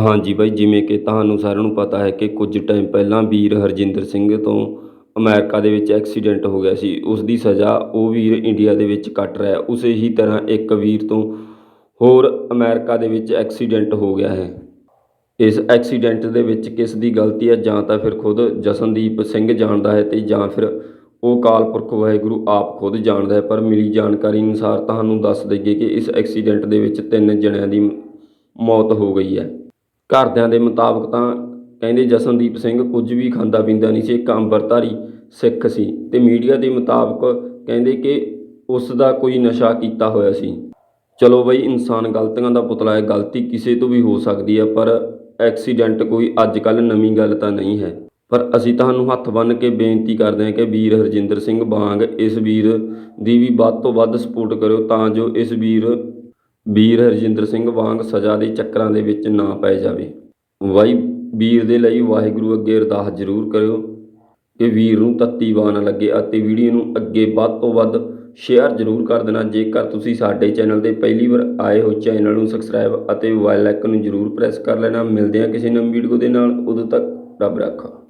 ਹਾਂਜੀ ਬਾਈ, ਜਿਵੇਂ ਕਿ ਤੁਹਾਨੂੰ ਸਾਰਿਆਂ ਨੂੰ ਪਤਾ ਹੈ ਕਿ ਕੁਝ ਟਾਈਮ ਪਹਿਲਾਂ ਵੀਰ ਹਰਜਿੰਦਰ ਸਿੰਘ ਤੋਂ ਅਮਰੀਕਾ ਦੇ ਵਿੱਚ ਐਕਸੀਡੈਂਟ ਹੋ ਗਿਆ ਸੀ। ਉਸ ਦੀ ਸਜ਼ਾ ਉਹ ਵੀਰ ਇੰਡੀਆ ਦੇ ਵਿੱਚ ਕੱਟ ਰਿਹਾ ਉਸੇ ਹੀ ਤਰ੍ਹਾਂ ਇੱਕ ਵੀਰ ਤੋਂ ਹੋਰ ਅਮਰੀਕਾ ਦੇ ਵਿੱਚ ਐਕਸੀਡੈਂਟ ਹੋ ਗਿਆ ਹੈ। ਇਸ ਐਕਸੀਡੈਂਟ ਦੇ ਵਿੱਚ ਕਿਸ ਦੀ ਗਲਤੀ ਹੈ, ਜਾਂ ਤਾਂ ਫਿਰ ਖੁਦ ਜਸਨਦੀਪ ਸਿੰਘ ਜਾਣਦਾ ਹੈ ਤੇ ਜਾਂ ਫਿਰ ਉਹ ਅਕਾਲ ਪੁਰਖ ਵਾਹਿਗੁਰੂ ਆਪ ਖੁਦ ਜਾਣਦਾ ਹੈ। ਪਰ ਮਿਲੀ ਜਾਣਕਾਰੀ ਅਨੁਸਾਰ ਤੁਹਾਨੂੰ ਦੱਸ ਦਈਏ ਕਿ ਇਸ ਐਕਸੀਡੈਂਟ ਦੇ ਵਿੱਚ ਤਿੰਨ ਜਣਿਆਂ ਦੀ ਮੌਤ ਹੋ ਗਈ ਹੈ। ਘਰਦਿਆਂ ਦੇ ਮੁਤਾਬਕ ਤਾਂ ਕਹਿੰਦੇ ਜਸਨਦੀਪ ਸਿੰਘ ਕੁਝ ਵੀ ਖਾਂਦਾ ਪੀਂਦਾ ਨਹੀਂ ਸੀ, ਇੱਕ ਅੰਮ੍ਰਿਤਧਾਰੀ ਸਿੱਖ ਸੀ ਤੇ ਮੀਡੀਆ ਦੇ ਮੁਤਾਬਕ ਕਹਿੰਦੇ ਕਿ ਉਸ ਦਾ ਕੋਈ ਨਸ਼ਾ ਕੀਤਾ ਹੋਇਆ ਸੀ। ਚਲੋ ਬਈ, ਇਨਸਾਨ ਗਲਤੀਆਂ ਦਾ ਪੁਤਲਾ ਹੈ, ਗਲਤੀ ਕਿਸੇ ਤੋਂ ਵੀ ਹੋ ਸਕਦੀ ਹੈ, ਪਰ ਐਕਸੀਡੈਂਟ ਕੋਈ ਅੱਜ ਕੱਲ੍ਹ ਨਵੀਂ ਗੱਲ ਤਾਂ ਨਹੀਂ ਹੈ। ਪਰ ਅਸੀਂ ਤੁਹਾਨੂੰ ਹੱਥ ਬੰਨ੍ਹ ਕੇ ਬੇਨਤੀ ਕਰਦੇ ਹਾਂ ਕਿ ਵੀਰ ਹਰਜਿੰਦਰ ਸਿੰਘ ਬਾਂਗ ਇਸ ਵੀਰ ਦੀ ਵੀ ਵੱਧ ਤੋਂ ਵੱਧ ਸਪੋਰਟ ਕਰਿਓ, ਤਾਂ ਜੋ ਇਸ ਵੀਰ ਵੀਰ ਹਰਜਿੰਦਰ ਸਿੰਘ ਵਾਂਗ ਸਜ਼ਾ ਦੇ ਚੱਕਰਾਂ ਦੇ ਵਿੱਚ ਨਾ ਪੈ ਜਾਵੇ। ਵਾਈ ਵੀਰ ਦੇ ਲਈ ਵਾਹਿਗੁਰੂ ਅੱਗੇ ਅਰਦਾਸ ਜ਼ਰੂਰ ਕਰਿਓ ਕਿ ਵੀਰ ਨੂੰ ਤੱਤੀ ਵਾਹ ਨਾ ਲੱਗੇ ਅਤੇ ਵੀਡੀਓ ਨੂੰ ਅੱਗੇ ਵੱਧ ਤੋਂ ਵੱਧ ਸ਼ੇਅਰ ਜ਼ਰੂਰ ਕਰ ਦੇਣਾ। ਜੇਕਰ ਤੁਸੀਂ ਸਾਡੇ ਚੈਨਲ ਤੇ ਪਹਿਲੀ ਵਾਰ ਆਏ ਹੋ, ਚੈਨਲ ਨੂੰ ਸਬਸਕ੍ਰਾਈਬ ਅਤੇ ਬੈਲ ਆਈਕਨ ਨੂੰ ਜ਼ਰੂਰ ਪ੍ਰੈਸ ਕਰ ਲੈਣਾ। ਮਿਲਦੇ ਹਾਂ ਕਿਸੇ ਨਵੀਂ ਵੀਡੀਓ ਦੇ ਨਾਲ। ਉਦੋਂ ਤੱਕ ਰੱਬ ਰਾਖਾ।